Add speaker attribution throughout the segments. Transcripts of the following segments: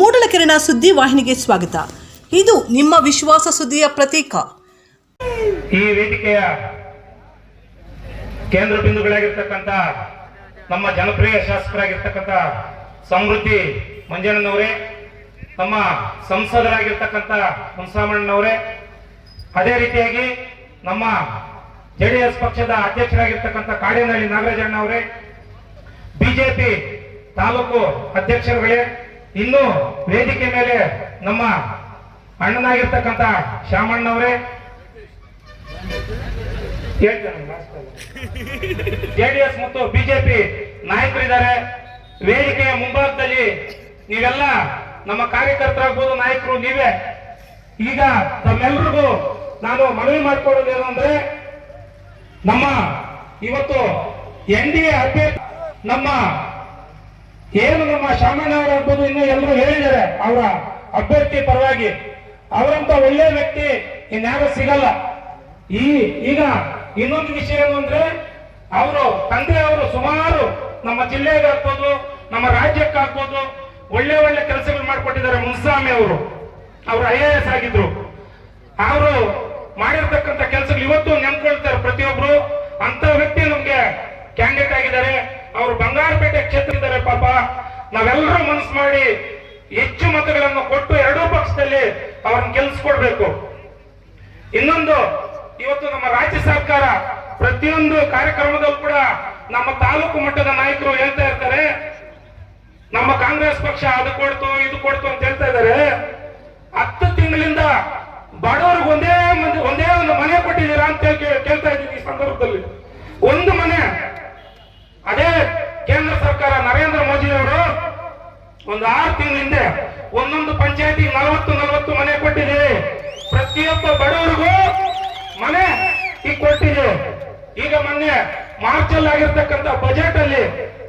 Speaker 1: ಮೂಡಲಕೆರೆನ ಸುದ್ದಿ ವಾಹಿನಿಗೆ ಸ್ವಾಗತ. ಇದು ನಿಮ್ಮ ವಿಶ್ವಾಸ ಸುದ್ದಿಯ ಪ್ರತೀಕ.
Speaker 2: ಈ ವೇದಿಕೆಯ ಕೇಂದ್ರ ಬಿಂದುಗಳಾಗಿರ್ತಕ್ಕಂಥ ನಮ್ಮ ಜನಪ್ರಿಯ ಶಾಸಕರಾಗಿರ್ತಕ್ಕಂಥ ಸಮೃದ್ಧಿ ಮಂಜಣ್ಣನವರೇ, ನಮ್ಮ ಸಂಸದರಾಗಿರ್ತಕ್ಕಂಥ ಹುಣಸಾಮಣ್ಣನವರೇ, ಅದೇ ರೀತಿಯಾಗಿ ನಮ್ಮ ಜೆ ಡಿ ಎಸ್ ಪಕ್ಷದ ಅಧ್ಯಕ್ಷರಾಗಿರ್ತಕ್ಕಂಥ ಕಾಡೇನಹಳ್ಳಿ ನಾಗರಾಜಣ್ಣವರೇ ಬಿಜೆಪಿ ತಾಲೂಕು ಅಧ್ಯಕ್ಷರುಗಳೇ ಇನ್ನು ವೇದಿಕೆ ಮೇಲೆ ನಮ್ಮ ಅಣ್ಣನಾಗಿರ್ತಕ್ಕಂಥ ಶ್ಯಾಮಣ್ಣವರೇ. ಎಸ್ ಮತ್ತು ಬಿಜೆಪಿ ನಾಯಕರಿದ್ದಾರೆ. ವೇದಿಕೆಯ ಮುಂಭಾಗದಲ್ಲಿ ನೀವೆಲ್ಲ ನಮ್ಮ ಕಾರ್ಯಕರ್ತರಾಗ್ಬೋದು, ನಾಯಕರು ನೀವೇ. ಈಗ ತಮ್ಮೆಲ್ಲರಿಗೂ ನಾನು ಮನವಿ ಮಾಡಿಕೊಡೋದು ಏನಂದ್ರೆ, ನಮ್ಮ ಇವತ್ತು ಎನ್ ಡಿ ಎ ಅಭ್ಯರ್ಥಿ ನಮ್ಮ ಏನು ನಮ್ಮ ಶಾಮಣ್ಣ ಅವರಾಗ್ಬೋದು ಇನ್ನು ಎಲ್ಲರೂ ಹೇಳಿದ್ದಾರೆ. ಅವರ ಅಭ್ಯರ್ಥಿ ಪರವಾಗಿ. ಅವರಂತ ಒಳ್ಳೆ ವ್ಯಕ್ತಿ ಇನ್ಯಾರು ಸಿಗಲ್ಲ. ಈ, ಈಗ ಇನ್ನೊಂದು ವಿಷಯ ಏನು ಅಂದ್ರೆ, ಅವರು ತಂದೆ ಅವರು ಸುಮಾರು ನಮ್ಮ ಜಿಲ್ಲೆಗೆ ಆಗ್ಬೋದು ನಮ್ಮ ರಾಜ್ಯಕ್ಕೆ ಆಗ್ಬೋದು ಒಳ್ಳೆ ಒಳ್ಳೆ ಕೆಲಸಗಳು ಮಾಡಿಕೊಟ್ಟಿದ್ದಾರೆ ಮುನ್ಸ್ವಾಮಿ ಅವರು. ಅವರು ಐ ಎ ಎಸ್ ಆಗಿದ್ರು. ಅವರು ಮಾಡಿರ್ತಕ್ಕಂಥ ಕೆಲಸಗಳು ಇವತ್ತು ನೆನ್ಕೊಳ್ತಾರೆ ನಾವೆಲ್ಲರೂ ಮನಸ್ಸು ಮಾಡಿ ಹೆಚ್ಚು ಮತಗಳನ್ನು ಕೊಟ್ಟು ಎರಡೂ ಪಕ್ಷದಲ್ಲಿ ಅವ್ರನ್ನ ಗೆಲ್ಸ್ಕೊಡ್ಬೇಕು. ಇನ್ನೊಂದು, ಇವತ್ತು ನಮ್ಮ ರಾಜ್ಯ ಸರ್ಕಾರ ಪ್ರತಿಯೊಂದು ಕಾರ್ಯಕ್ರಮದಲ್ಲೂ ಕೂಡ ನಮ್ಮ ತಾಲೂಕು ಮಟ್ಟದ ನಾಯಕರು ಹೇಳ್ತಾ ಇರ್ತಾರೆ. ನಮ್ಮ ಕಾಂಗ್ರೆಸ್ ಪಕ್ಷ ಅದು ಕೊಡ್ತು, ಇದು ಕೊಡ್ತು ಅಂತ ಹೇಳ್ತಾ ಇದ್ದಾರೆ. ಹತ್ತು ತಿಂಗಳಿಂದ ಬಡವರಿಗೆ ಒಂದೇ ಮಂದಿ ಒಂದೇ ಒಂದು ಮನೆ ಕೊಟ್ಟಿದ್ದೀರಾ ಅಂತ ಹೇಳಿ ಕೇ- ಕೇಳ್ತಾ ಇದ್ದೀನಿ ಈ ಸಂದರ್ಭದಲ್ಲಿ ಒಂದು ಮನೆ ಅದೇ ಕೇಂದ್ರ ಸರ್ಕಾರ ನರೇಂದ್ರ ಮೋದಿ ಅವರು ಒಂದು ಆರು ತಿಂಗಳ ಹಿಂದೆ ಒಂದೊಂದು ಪಂಚಾಯತಿ ನಲವತ್ತು ನಲವತ್ತು ಮನೆ ಕೊಟ್ಟಿದೆ. ಪ್ರತಿಯೊಬ್ಬ ಬಡವರಿಗೂ ಮನೆ ಈಗ ಕೊಟ್ಟಿದೆ. ಈಗ ಮೊನ್ನೆ ಮಾರ್ಚ್ ಅಲ್ಲಿ ಆಗಿರ್ತಕ್ಕಂಥ ಬಜೆಟ್ ಅಲ್ಲಿ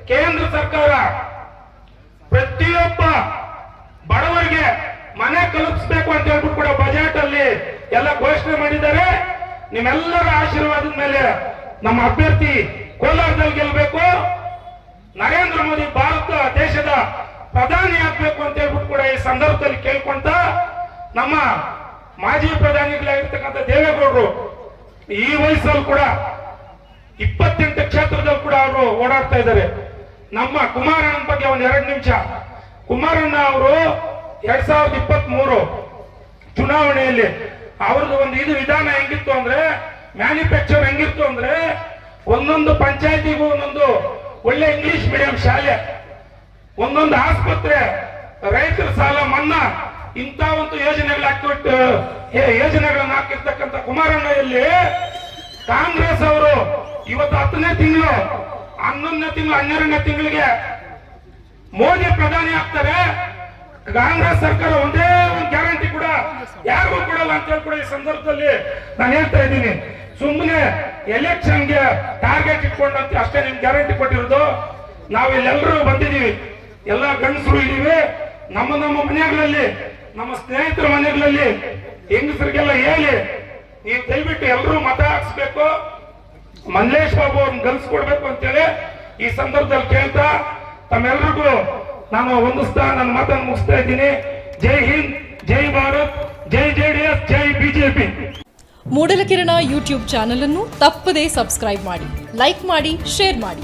Speaker 2: ಕೇಂದ್ರ ಸರ್ಕಾರ ಪ್ರತಿಯೊಬ್ಬ ಬಡವರಿಗೆ ಮನೆ ಕಲ್ಪಿಸ್ಬೇಕು ಅಂತ ಹೇಳ್ಬಿಟ್ಟು ಕೂಡ ಬಜೆಟ್ ಅಲ್ಲಿ ಎಲ್ಲ ಘೋಷಣೆ ಮಾಡಿದ್ದಾರೆ. ನಿಮ್ಮೆಲ್ಲರ ಆಶೀರ್ವಾದದ ಮೇಲೆ ನಮ್ಮ ಅಭ್ಯರ್ಥಿ ಕೋಲಾರದಲ್ಲಿ ಗೆಲ್ಲಬೇಕು ನರೇಂದ್ರ ಮೋದಿ ಭಾರತ ದೇಶದ ಪ್ರಧಾನಿ ಆಗ್ಬೇಕು ಅಂತ ಹೇಳ್ಬಿಟ್ಟು ಕೂಡ ಈ ಸಂದರ್ಭದಲ್ಲಿ ಕೇಳ್ಕೊಂತ ನಮ್ಮ ಮಾಜಿ ಪ್ರಧಾನಿಗಳಾಗಿರ್ತಕ್ಕಂಥ ದೇವೇಗೌಡರು ಈ ವಯಸ್ಸಲ್ಲಿ ಕೂಡ ಇಪ್ಪತ್ತೆಂಟು ಕ್ಷೇತ್ರದಲ್ಲಿ ಕೂಡ ಅವರು ಓಡಾಡ್ತಾ ಇದ್ದಾರೆ. ನಮ್ಮ ಕುಮಾರಣ್ಣನ ಬಗ್ಗೆ ಒಂದು ಎರಡು ನಿಮಿಷ. ಕುಮಾರಣ್ಣ ಅವರು ಎರಡ್ ಸಾವಿರದ ಇಪ್ಪತ್ತ್ ಮೂರು ಚುನಾವಣೆಯಲ್ಲಿ ಅವ್ರದ್ದು ಒಂದು ಇದು ವಿಧಾನ ಹೆಂಗಿತ್ತು ಅಂದ್ರೆ, ಮ್ಯಾನುಫ್ಯಾಕ್ಚರ್ ಹೆಂಗಿತ್ತು ಅಂದ್ರೆ, ಒಂದೊಂದು ಪಂಚಾಯತಿಗೂ ಒಂದೊಂದು ಒಳ್ಳೆ ಇಂಗ್ಲಿಷ್ ಮೀಡಿಯಂ ಶಾಲೆ ಒಂದೊಂದು ಆಸ್ಪತ್ರೆ, ರೈತರ ಸಾಲ, ಮನ್ನಾ, ಇಂಥ ಒಂದು ಯೋಜನೆಗಳು ಹಾಕಿಬಿಟ್ಟು ಯೋಜನೆಗಳನ್ನ ಹಾಕಿರ್ತಕ್ಕಂಥ ಕುಮಾರಣ್ಣ ಇಲ್ಲಿ ಕಾಂಗ್ರೆಸ್ ಅವರು ಇವತ್ತು ಹತ್ತನೇ ತಿಂಗಳು, ಹನ್ನೊಂದನೇ ತಿಂಗಳು, ಹನ್ನೆರಡನೇ ತಿಂಗಳಿಗೆ ಮೋದಿ ಪ್ರಧಾನಿ ಆಗ್ತಾರೆ. ಕಾಂಗ್ರೆಸ್ ಸರ್ಕಾರ ಒಂದೇ ಒಂದು ಗ್ಯಾರಂಟಿ ಕೂಡ ಯಾರಿಗೂ ಕೊಡಲ್ಲ ಅಂತ ಹೇಳಿ ಕೂಡ ಈ ಸಂದರ್ಭದಲ್ಲಿ ನಾನು ಹೇಳ್ತಾ ಇದ್ದೀನಿ. ಸುಮ್ಮನೆ ಎಲೆಕ್ಷನ್ಗೆ ಟಾರ್ಗೆಟ್ ಇಟ್ಕೊಂಡಂತೆ ಅಷ್ಟೇ ನಿಮ್ಗೆ ಗ್ಯಾರಂಟಿ ಕೊಟ್ಟಿರೋದು. ನಾವು ಇಲ್ಲೆಲ್ಲರೂ ಬಂದಿದ್ದೀವಿ. ಎಲ್ಲ ಗಂಡಸರು ಇದೀವಿ ನಮ್ಮ ನಮ್ಮ ಮನೆಗಳಲ್ಲಿ, ನಮ್ಮ ಸ್ನೇಹಿತರ ಮನೆಗಳಲ್ಲಿ ಹೆಂಗಸರಿಗೆಲ್ಲ ಹೇಳಿ, ನೀವು ದಯವಿಟ್ಟು ಎಲ್ಲರೂ ಮತ ಹಾಕ್ಸ್ಬೇಕು. ಮಲ್ಲೇಶ್ ಬಾಬು ಅವ್ರನ್ನ ಗಲ್ಸ್ಕೊಡ್ಬೇಕು ಅಂತೇಳಿ ಈ ಸಂದರ್ಭದಲ್ಲಿ ಕೇಳ್ತಾ, ತಮ್ಮೆಲ್ರಿಗೂ ನಾನು ಹೊಂದಿಸ್ತಾ ನನ್ನ ಮಾತನ್ನು ಮುಗಿಸ್ತಾ ಇದ್ದೀನಿ. ಜೈ ಹಿಂದ್, ಜೈ ಭಾರತ್, ಜೈ ಜೆ ಡಿ ಎಸ್, ಜೈ ಬಿಜೆಪಿ
Speaker 3: ಮೂಡಲಕಿರಣ ಯೂಟ್ಯೂಬ್ ಚಾನಲ್ ಅನ್ನು ತಪ್ಪದೇ ಸಬ್ಸ್ಕ್ರೈಬ್ ಮಾಡಿ, ಲೈಕ್ ಮಾಡಿ, ಶೇರ್ ಮಾಡಿ.